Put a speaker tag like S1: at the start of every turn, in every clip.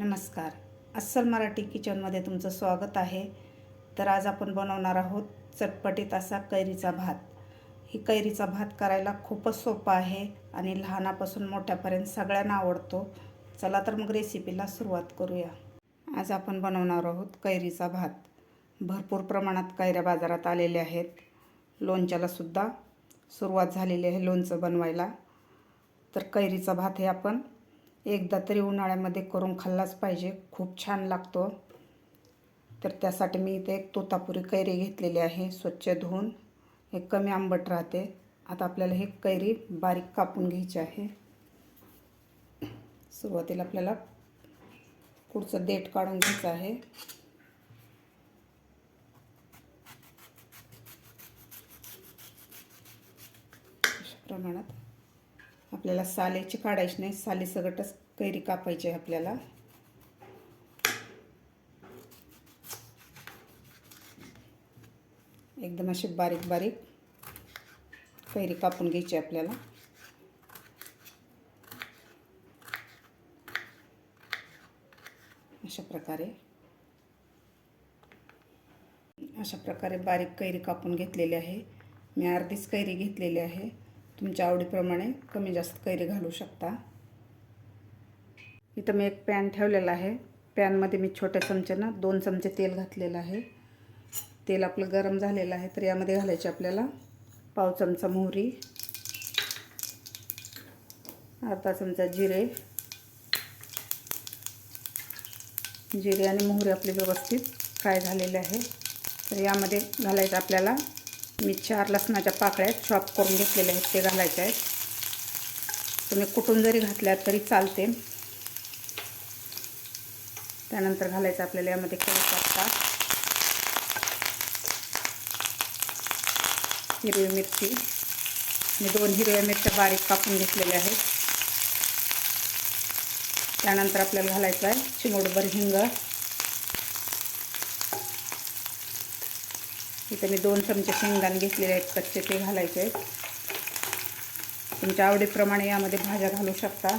S1: नमस्कार. अस्सल मराठी किचनमध्ये तुमचं स्वागत आहे. तर आज आपण बनवणार आहोत चटपटीत असा कैरीचा भात. ही कैरीचा भात करायला खूपच सोपा आहे आणि लहानापासून मोठ्यापर्यंत सगळ्यांना आवडतो. चला तर मग रेसिपीला सुरुवात करूया. आज आपण बनवणार आहोत कैरीचा भात. भरपूर प्रमाणात कैऱ्या बाजारात आलेल्या आहेत. लोणच्यालासुद्धा सुरुवात झालेली आहे लोणचं बनवायला. तर कैरीचा भात हे आपण एकदा तरी उन्हाळ्यामध्ये करून खाल्लाच पाहिजे. खूप छान लागतो. तर त्यासाठी मी इथे एक तोतापुरी कैरी घेतलेली आहे स्वच्छ धुवून. हे कमी आंबट राहते. आता आपल्याला हे कैरी बारीक कापून घ्यायची आहे. सुरुवातीला आपल्याला पुढचं देठ काढून घ्यायचं आहे. अशा प्रमाणात आपल्याला सालेची काढायची नाही साली सगटच कैरी कापायची आहे आपल्याला. एकदम अशी बारीक बारीक कैरी कापून घ्यायची आपल्याला. अशा प्रकारे. अशा प्रकारे बारीक कैरी कापून घेतलेली आहे. मी अर्धीच कैरी घेतलेली आहे. तुमच्या आवडीप्रमाणे कमी जास्त कैरी घालू शकता. इथं मी एक पॅन ठेवलेला आहे. पॅनमध्ये मी छोट्या चमच्यानं दोन चमचे तेल घातलेलं आहे. तेल आपलं गरम झालेलं आहे तर यामध्ये घालायचे आपल्याला पाव चमचा मोहरी अर्धा चमचा जिरे जिरे आणि मोहरी आपले व्यवस्थित फ्राय झालेले आहे. तर यामध्ये घालायचं आपल्याला मी चार लसणाच्या पाकळ्या चॉप करून घेतलेल्या आहेत ते घालायच्या आहेत. तुम्ही कुठून जरी घातल्या तरी चालते. त्यानंतर घालायचं आपल्याला यामध्ये कढीपत्ता हिरवी मिरची. मी दोन हिरव्या मिरच्या बारीक कापून घेतलेल्या आहेत. त्यानंतर आपल्याला घालायचं आहे चिमूटभर हिंग. इथं मी दोन चमचे शेंगदाणे घेतलेले आहेत कच्चे ते घालायचे आहेत. तुमच्या आवडीप्रमाणे यामध्ये भाज्या घालू शकता.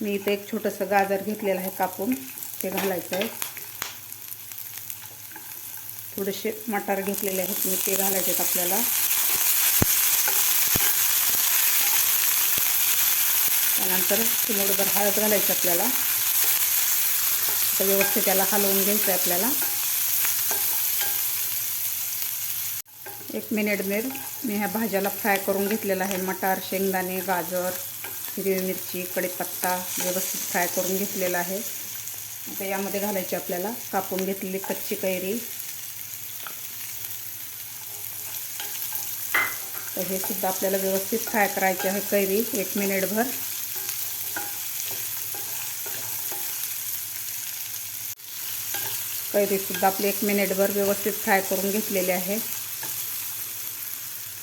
S1: मी इथे एक छोटंसं गाजर घेतलेलं आहे कापून ते घालायचं आहे. थोडेसे मटार घेतलेले आहेत मी ते घालायचे आहेत आपल्याला. त्यानंतर चिमूटभर हळद घालायची आपल्याला. तर व्यवस्थित त्याला हलवून घ्यायचं आहे आपल्याला. एक मिनिट मिर मी ह्या भाज्याला फ्राय करून घेतलेला आहे. मटार शेंगदाणे गाजर हिरवी मिरची कढीपत्ता व्यवस्थित फ्राय करून घेतलेला आहे. आता यामध्ये घालायची आपल्याला कापून घेतलेली कच्ची कैरी. तर हे सुद्धा आपल्याला व्यवस्थित फ्राय करायचे आहे कैरी. एक मिनिटभर कैरीसुद्धा आपली एक मिनिटभर व्यवस्थित फ्राय करून घेतलेली आहे.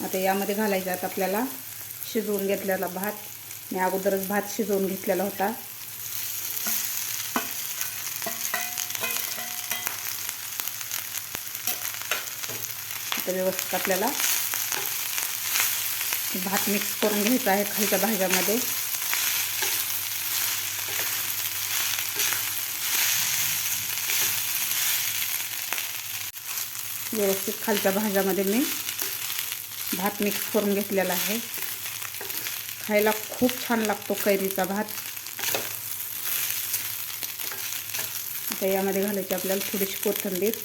S1: आता यामध्ये घालायचं आता आपल्याला शिजवून घेतलेला भात. मी अगोदरच भात शिजवून घेतलेला होता. आता व्यवस्थित आपल्याला भात मिक्स करून घ्यायचा आहे खालच्या भाज्यामध्ये व्यवस्थित खालच्या भाज्यामध्ये मी भात मिक्स करून घेतलेला आहे. खायला खूप छान लागतो कैरीचा भात. आता यामध्ये घालायची आपल्याला थोडीशी कोथिंबीर.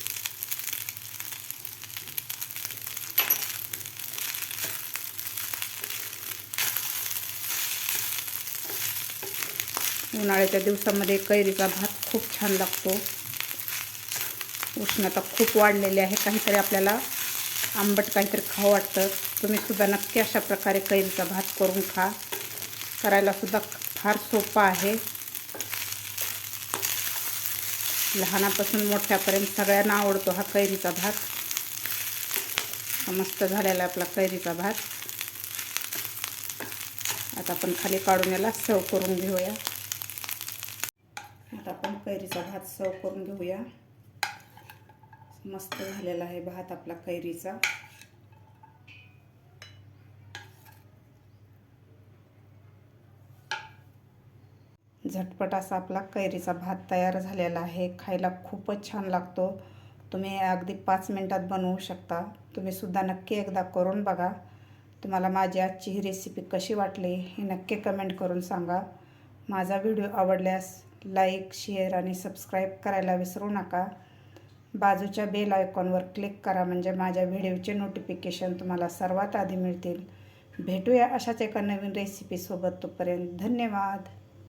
S1: उन्हाळ्याच्या दिवसामध्ये कैरीचा भात खूप छान लागतो. उष्णता खूप वाढलेली आहे. काहीतरी आपल्याला आंबट काहीतरी खाऊ वाटतं. तुम्ही सुद्धा नक्की अशा प्रकारे कैरीचा भात करून खा. करायलासुद्धा फार सोपा आहे. लहानापासून मोठ्यापर्यंत सगळ्यांना आवडतो हा कैरीचा भात. मस्त झालेला आपला कैरीचा भात. आता आपण खाली काढून याला सर्व करून घेऊया. आता आपण कैरीचा भात सर्व करून घेऊया. मस्त झालेला आहे भात आपला कैरीचा. झटपट असा आपला कैरीचा भात तयार झालेला आहे. खायला खूपच छान लागतो. तुम्ही अगदी पाच मिनटात बनवू शकता. तुम्ही सुद्धा नक्की एकदा करून बघा. तुम्हाला माझी आजची ही रेसिपी कशी वाटली हे नक्की कमेंट करून सांगा. माझा व्हिडिओ आवडल्यास लाईक शेअर आणि सबस्क्राईब करायला विसरू नका. बाजूच्या बेल आयकॉनवर क्लिक करा म्हणजे माझ्या व्हिडिओचे नोटिफिकेशन तुम्हाला सर्वात आधी मिळतील. भेटूया अशाच एका नवीन रेसिपीसोबत तोपर्यंत धन्यवाद.